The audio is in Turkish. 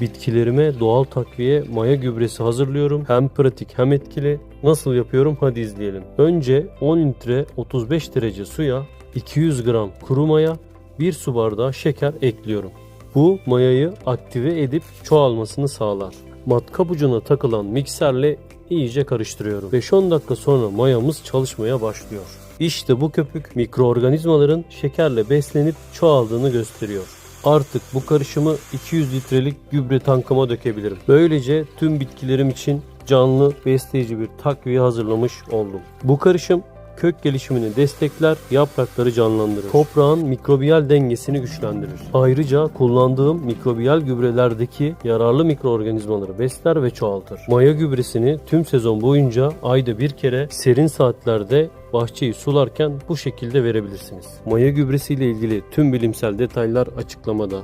Bitkilerime doğal takviye maya gübresi hazırlıyorum. Hem pratik hem etkili. Nasıl yapıyorum hadi izleyelim. Önce 10 litre 35 derece suya 200 gram kuru maya, 1 su bardağı şeker ekliyorum. Bu mayayı aktive edip çoğalmasını sağlar. Matkap ucuna takılan mikserle iyice karıştırıyorum. 5-10 dakika sonra mayamız çalışmaya başlıyor. İşte bu köpük mikroorganizmaların şekerle beslenip çoğaldığını gösteriyor. Artık bu karışımı 200 litrelik gübre tankıma dökebilirim. Böylece tüm bitkilerim için canlı, besleyici bir takviye hazırlamış oldum. Bu karışım kök gelişimini destekler, yaprakları canlandırır. Toprağın mikrobiyal dengesini güçlendirir. Ayrıca kullandığım mikrobiyal gübrelerdeki yararlı mikroorganizmaları besler ve çoğaltır. Maya gübresini tüm sezon boyunca ayda bir kere serin saatlerde bahçeyi sularken bu şekilde verebilirsiniz. Maya gübresi ile ilgili tüm bilimsel detaylar açıklamada.